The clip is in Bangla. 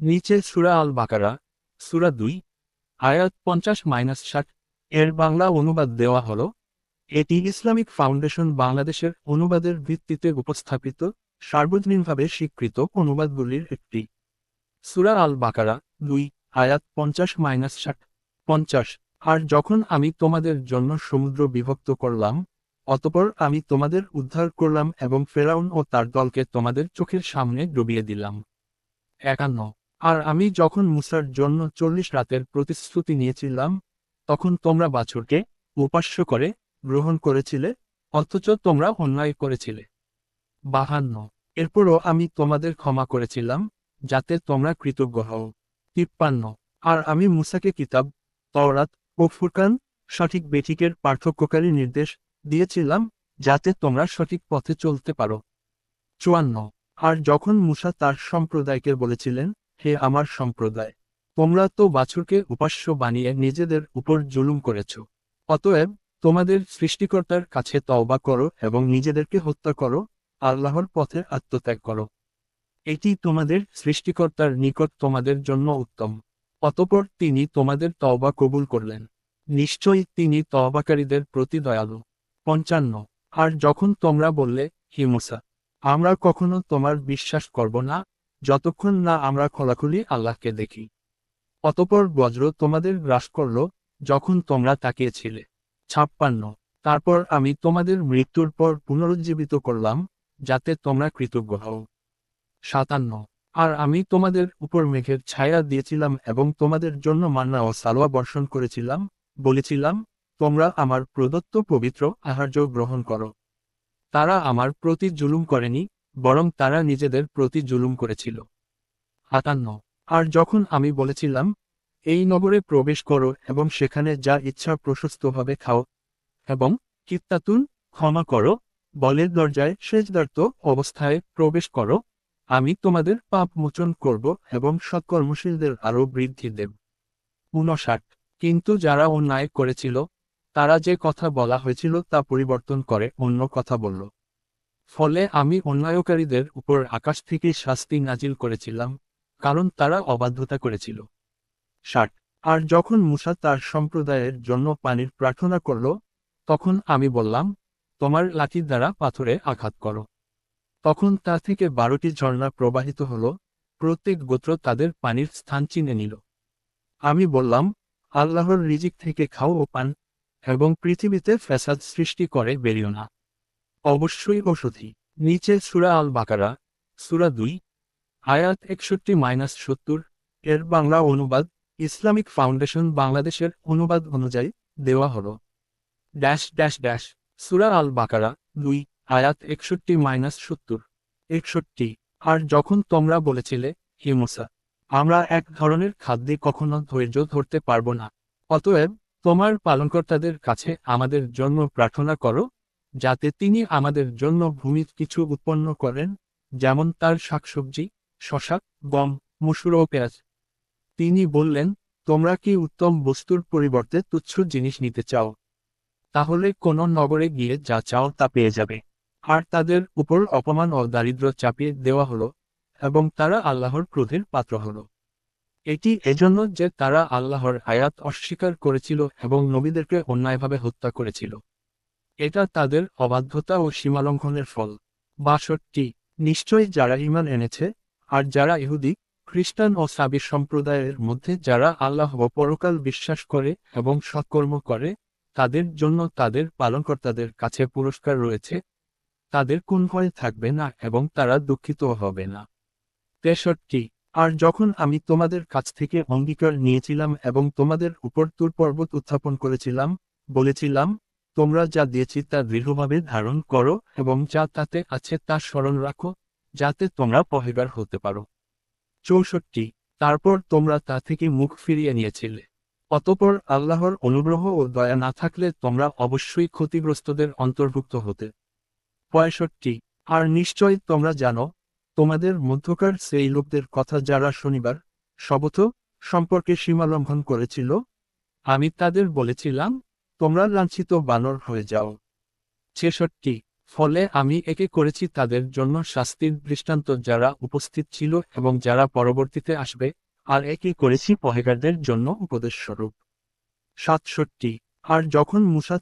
নিচে সুরা আল বাকারা সুরা দুই, আয়াত পঞ্চাশ মাইনাস ষাট। এর বাংলা অনুবাদ দেওয়া হল, এটি ইসলামিক ফাউন্ডেশন বাংলাদেশের অনুবাদের ভিত্তিতে উপস্থাপিত, সার্বজনীনভাবে স্বীকৃত অনুবাদগুলির একটি। সুরা আল বাকারা দুই, আয়াত পঞ্চাশ মাইনাস ষাট। পঞ্চাশ, আর যখন আমি তোমাদের জন্য সমুদ্র বিভক্ত করলাম, অতপর আমি তোমাদের উদ্ধার করলাম এবং ফেরাউন ও তার দলকে তোমাদের চোখের সামনে ডুবিয়ে দিলাম। একান্ন আর আমি যখন মুসার জন্য চল্লিশ রাতের প্রতিশ্রুতি নিয়েছিলাম, তখন তোমরা বাছুরকে উপাস্য করে গ্রহণ করেছিলে, অথচ তোমরা অন্যায় করেছিলে। বাহান্ন। এরপরও আমি তোমাদের ক্ষমা করেছিলাম, যাতে তোমরা কৃতজ্ঞ হও। তিপ্পান্ন। আর আমি মুসাকে কিতাব, তওরাত ও ফুরকান, সঠিক বেঠিকের পার্থক্যকারী নির্দেশ দিয়েছিলাম, যাতে তোমরা সঠিক পথে চলতে পারো। চুয়ান্ন। আর যখন মুসা তার সম্প্রদায়কে বলেছিলেন হে আমার সম্প্রদায়, তোমরা তো বাছুরকে উপাস্য বানিয়ে নিজেদের উপর জুলুম করেছ। অতএব, তোমাদের সৃষ্টিকর্তার কাছে তওবা করো এবং নিজেদেরকে হত্যা করো, আল্লাহর পথে আত্মত্যাগ করো। এটি তোমাদের সৃষ্টিকর্তার নিকট তোমাদের জন্য উত্তম। অতপর তিনি তোমাদের তওবা কবুল করলেন। নিশ্চয়ই তিনি তওবাকারীদের প্রতি দয়ালু। পঞ্চান্ন, আর যখন তোমরা বললে, হি মুসা, আমরা কখনো তোমার বিশ্বাস করব না যতক্ষণ না আমরা খোলাখুলি আল্লাহকে দেখি। অতপর বজ্র তোমাদের গ্রাস করল, যখন তোমরা তাকিয়েছিলে। ছাপ্পান্ন। তারপর আমি তোমাদের মৃত্যুর পর পুনরুজ্জীবিত করলাম, যাতে তোমরা কৃতজ্ঞ হও। সাতান্ন। আর আমি তোমাদের উপর মেঘের ছায়া দিয়েছিলাম এবং তোমাদের জন্য মান্না ও সালোয়া বর্ষণ করেছিলাম, বলেছিলাম, তোমরা আমার প্রদত্ত পবিত্র আহার্য গ্রহণ করো। তারা আমার প্রতি জুলুম করেনি বরং তারা নিজেদের প্রতি জুলুম করেছিল। আটান্ন আর যখন আমি বলেছিলাম, এই নগরে প্রবেশ করো এবং সেখানে যা ইচ্ছা প্রশস্তভাবে খাও এবং কিত্তাতুন ক্ষমা করো, বলের দরজায় সেজদার্ত অবস্থায় প্রবেশ করো, আমি তোমাদের পাপ মোচন করব এবং সৎকর্মশীলদের আরও বৃদ্ধি দেব। উনষাট কিন্তু যারা অন্যায় করেছিল, তারা যে কথা বলা হয়েছিল তা পরিবর্তন করে অন্য কথা বলল। ফলে আমি অন্যায়কারীদের উপর আকাশ থেকে শাস্তি নাজিল করেছিলাম, কারণ তারা অবাধ্যতা করেছিল। ষাট। আর যখন মুসা তার সম্প্রদায়ের জন্য পানির প্রার্থনা করল, তখন আমি বললাম, তোমার লাঠির দ্বারা পাথরে আঘাত করো। তখন তা থেকে বারোটি ঝর্ণা প্রবাহিত হল, প্রত্যেক গোত্র তাদের পানির স্থান চিনে নিল। আমি বললাম, আল্লাহর রিজিক থেকে খাও ও পান, এবং পৃথিবীতে ফ্যাসাদ সৃষ্টি করে বেরিও না। অবশ্যই ওষুধি নিচে সুরা আল বাকারা সুরা দুই, আয়াত একষট্টি মাইনাস সত্তর, এর বাংলা অনুবাদ, ইসলামিক ফাউন্ডেশন বাংলাদেশের অনুবাদ অনুযায়ী দেওয়া হল। ড্যাশ ড্যাশ ড্যাশ, সুরা আল বাকারা দুই, আয়াত একষট্টি মাইনাস সত্তর, একষট্টি। আর যখন তোমরা বলেছিলে, হে মুসা, আমরা এক ধরনের খাদ্যে কখনো ধৈর্য ধরতে পারব না, অতএব তোমার পালনকর্তাদের কাছে আমাদের জন্য প্রার্থনা করো যাতে তিনি আমাদের জন্য ভূমির কিছু উৎপন্ন করেন, যেমন তার শাকসবজি, শশা, গম, মসুর ও পেঁয়াজ। তিনি বললেন, তোমরা কি উত্তম বস্তুর পরিবর্তে তুচ্ছ জিনিস নিতে চাও? তাহলে কোন নগরে গিয়ে যা চাও তা পেয়ে যাবে। আর তাদের উপর অপমান ও দারিদ্র চাপিয়ে দেওয়া হলো, এবং তারা আল্লাহর ক্রোধের পাত্র হলো। এটি এজন্য যে তারা আল্লাহর আয়াত অস্বীকার করেছিল এবং নবীদেরকে অন্যায়ভাবে হত্যা করেছিল। এটা তাদের অবাধ্যতা ও সীমালঙ্ঘনের ফল। বাষট্টি। নিশ্চয়ই যারা ইমান এনেছে, আর যারা ইহুদি, খ্রিস্টান ও সাবির সম্প্রদায়ের মধ্যে যারা আল্লাহ ও পরকাল বিশ্বাস করে এবং সৎকর্ম করে, তাদের জন্য তাদের পালনকর্তাদের কাছে পুরস্কার রয়েছে। তাদের কোন ভয় থাকবে না এবং তারা দুঃখিত হবে না। তেষট্টি। আর যখন আমি তোমাদের কাছ থেকে অঙ্গীকার নিয়েছিলাম এবং তোমাদের উপর তুর পর্বত উত্থাপন করেছিলাম, বলেছিলাম তোমরা যা দিয়েছি তা দৃঢ়ভাবে ধারণ করো এবং যা তাতে আছে তা স্মরণ রাখো, যাতে তোমরা পহেগার হতে পারো। চৌষট্টি, তারপর তোমরা তা থেকে মুখ ফিরিয়ে নিয়েছিলে। অতপর আল্লাহর অনুগ্রহ ও দয়া না থাকলে তোমরা অবশ্যই ক্ষতিগ্রস্তদের অন্তর্ভুক্ত হতে। পঁয়ষট্টি, আর নিশ্চয় তোমরা জানো, তোমাদের মধ্যকার সেই লোকদের কথা যারা শনিবার, শবথ সম্পর্কে সীমালঙ্ঘন করেছিল, আমি তাদের বলেছিলাম তোমরা লাঞ্ছিত বানর হয়ে যাও। ছেষট্টি, ফলে আমি একে করেছি তাদের জন্য শাস্তির দৃষ্টান্ত যারা উপস্থিত ছিল এবং যারা পরবর্তীতে আসবে, আর একে করেছি পহেগারদের জন্য উপদেশস্বরূপ। সাতষট্টি, আর যখন মুসা